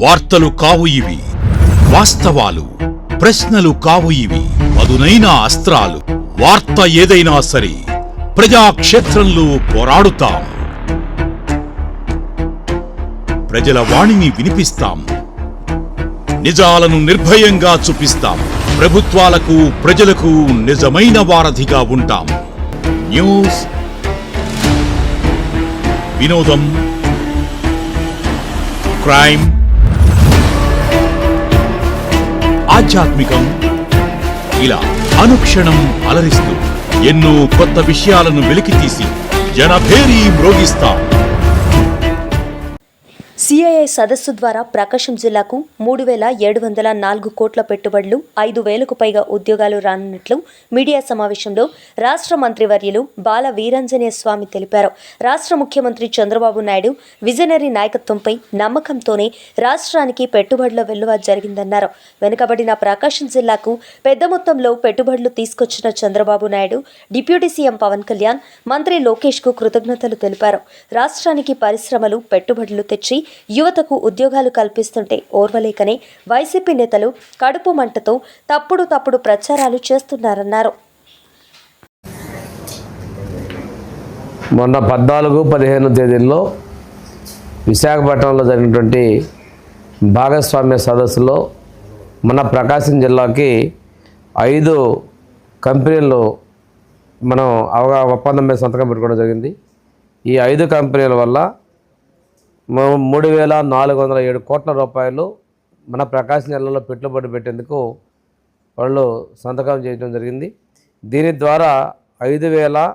వార్తలు కావు ఇవి. వాస్తవాలు ప్రశ్నలు కావు ఇవి. పదునైన అస్త్రాలు వార్త ఏదైనా సరే ప్రజాక్షేత్రంలో పోరాడుతాం. ప్రజల వాణిని వినిపిస్తాం. నిజాలను నిర్భయంగా చూపిస్తాం. ప్రభుత్వాలకు ప్రజలకు నిజమైన వారధిగా ఉంటాం. న్యూస్ వినోదం క్రైమ్ ఆధ్యాత్మికం ఇలా అనుక్షణం అలరిస్తూ ఎన్నో కొత్త విషయాలను వెలికితీసి జనభేరీ మ్రోగిస్తాం. సిఐఐ సదస్సు ద్వారా ప్రకాశం జిల్లాకు మూడు వేల ఏడు వందల నాలుగు కోట్ల పెట్టుబడులు ఐదు వేలకు పైగా ఉద్యోగాలు రానున్నట్లు మీడియా సమావేశంలో రాష్ట్ర మంత్రివర్యులు బాల వీరాంజనేయ స్వామి తెలిపారు. రాష్ట్ర ముఖ్యమంత్రి చంద్రబాబు నాయుడు విజనరీ నాయకత్వంపై నమ్మకంతోనే రాష్ట్రానికి పెట్టుబడుల వెల్లువ జరిగిందన్నారు. వెనుకబడిన ప్రకాశం జిల్లాకు పెద్ద మొత్తంలో పెట్టుబడులు తీసుకొచ్చిన చంద్రబాబు నాయుడు డిప్యూటీ సీఎం పవన్ కళ్యాణ్ మంత్రి లోకేష్కు కృతజ్ఞతలు తెలిపారు. రాష్ట్రానికి పరిశ్రమలు పెట్టుబడులు తెచ్చి యువతకు ఉద్యోగాలు కల్పిస్తుంటే ఓర్వలేకనే వైసీపీ నేతలు కడుపు మంటతో తప్పుడు తప్పుడు ప్రచారాలు చేస్తున్నారన్నారు. మొన్న పద్నాలుగు పదిహేను తేదీల్లో విశాఖపట్నంలో జరిగినటువంటి భాగస్వామ్య సదస్సులో మన ప్రకాశం జిల్లాకి ఐదు కంపెనీలు మనం అవగా ఒప్పందం మీద సంతకం పెట్టుకోవడం జరిగింది. ఈ ఐదు కంపెనీల వల్ల మూడు వేల నాలుగు వందల ఏడు కోట్ల రూపాయలు మన ప్రకాశం జిల్లాలో పెట్టుబడి పెట్టేందుకు వాళ్ళు సంతకం చేయడం జరిగింది. దీని ద్వారా ఐదు వేల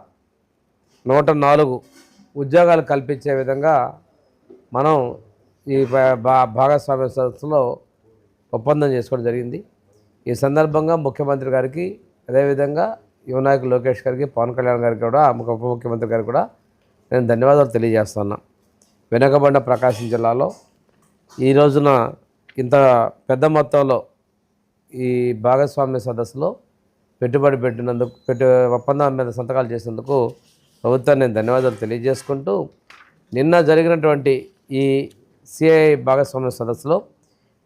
నూట నాలుగు ఉద్యోగాలు కల్పించే విధంగా మనం ఈ భా- భాగస్వామ్య సదస్సులో ఒప్పందం చేసుకోవడం జరిగింది. ఈ సందర్భంగా ముఖ్యమంత్రి గారికి అదేవిధంగా యువనాయకు లోకేష్ గారికి పవన్ కళ్యాణ్ గారికి కూడా ఉప ముఖ్యమంత్రి గారికి కూడా నేను ధన్యవాదాలు తెలియజేస్తున్నాను. వెనకబడిన ప్రకాశం జిల్లాలో ఈ రోజున ఇంత పెద్ద మొత్తంలో ఈ భాగస్వామ్య సదస్సులో పెట్టుబడి పెట్టినందుకు పెట్టు ఒప్పందం మీద సంతకాలు చేసినందుకు ప్రభుత్వాన్ని నేను ధన్యవాదాలు తెలియజేసుకుంటూ నిన్న జరిగినటువంటి ఈ సిఐ భాగస్వామ్య సదస్సులో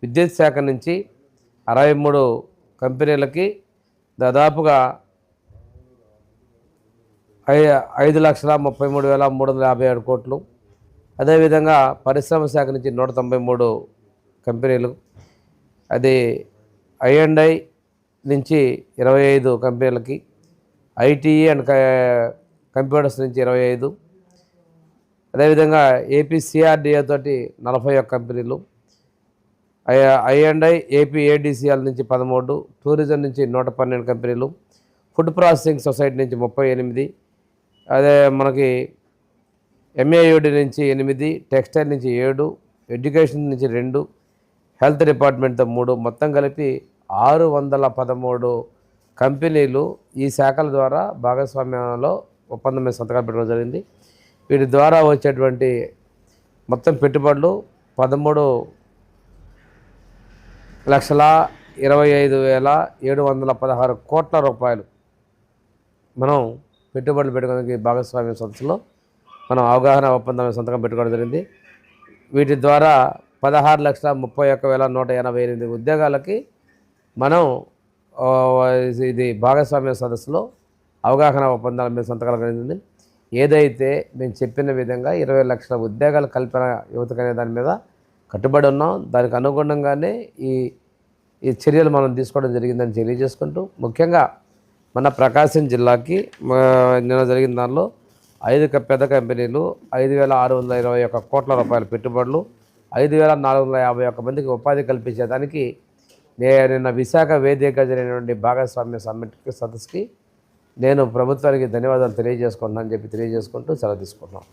విద్యుత్ శాఖ నుంచి అరవై మూడు కంపెనీలకి దాదాపుగా ఐ ఐదు లక్షల ముప్పై మూడు వేల మూడు వందల యాభై ఏడు కోట్లు అదేవిధంగా పరిశ్రమ శాఖ నుంచి నూట తొంభై మూడు కంపెనీలు అది ఐఎండ్ఐ నుంచి ఇరవై ఐదు కంపెనీలకి ఐటీఈ అండ్ క- కంప్యూటర్స్ నుంచి ఇరవై ఐదు. అదేవిధంగా ఏపీ సిఆర్డిఏ తోటి నలభై ఒక్క కంపెనీలు ఐ ఐ ఏపీ నుంచి పదమూడు టూరిజం నుంచి నూట పన్నెండు కంపెనీలు ఫుడ్ ప్రాసెసింగ్ సొసైటీ నుంచి ముప్పై ఎనిమిది. అదే మనకి ఎంఏయుడి నుంచి ఎనిమిది టెక్స్టైల్ నుంచి ఏడు ఎడ్యుకేషన్ నుంచి రెండు హెల్త్ డిపార్ట్మెంట్తో మూడు మొత్తం కలిపి ఆరు వందల పదమూడు కంపెనీలు ఈ శాఖల ద్వారా భాగస్వామ్యంలో ఒప్పందం మీద సంతకాలు పెట్టడం జరిగింది. వీటి ద్వారా వచ్చేటువంటి మొత్తం పెట్టుబడులు పదమూడు లక్షల ఇరవై ఐదు వేల ఏడు వందల పదహారు కోట్ల రూపాయలు. మనం పెట్టుబడులు పెట్టుకోవడానికి భాగస్వామ్య సంస్థలో మనం అవగాహన ఒప్పందం సంతకం పెట్టుకోవడం జరిగింది. వీటి ద్వారా పదహారు లక్షల ముప్పై ఒక్క వేల నూట ఎనభై ఎనిమిది ఉద్యోగాలకి మనం ఇది భాగస్వామ్య సదస్సులో అవగాహన ఒప్పందాల మీద సంతకాలు కలిగింది. ఏదైతే మేము చెప్పిన విధంగా ఇరవై లక్షల ఉద్యోగాల కల్పన యువతకనే దాని మీద కట్టుబడి ఉన్నాం. దానికి అనుగుణంగానే ఈ ఈ చర్యలు మనం తీసుకోవడం జరిగిందని తెలియజేసుకుంటూ ముఖ్యంగా మన ప్రకాశం జిల్లాకి నిన్న జరిగిన దానిలో ఐదు పెద్ద కంపెనీలు ఐదు వేల ఆరు వందల ఇరవై ఒక్క కోట్ల రూపాయల పెట్టుబడులు ఐదు వేల నాలుగు వందల యాభై ఒక్క మందికి ఉపాధి కల్పించేదానికి నేను నిన్న విశాఖ వేదికగా జరిగినటువంటి భాగస్వామ్య సమ్మిట్కి సదస్సుకి నేను ప్రభుత్వానికి ధన్యవాదాలు తెలియజేసుకుంటున్నాను అని చెప్పి తెలియజేసుకుంటూ సెలవు తీసుకుంటున్నాను.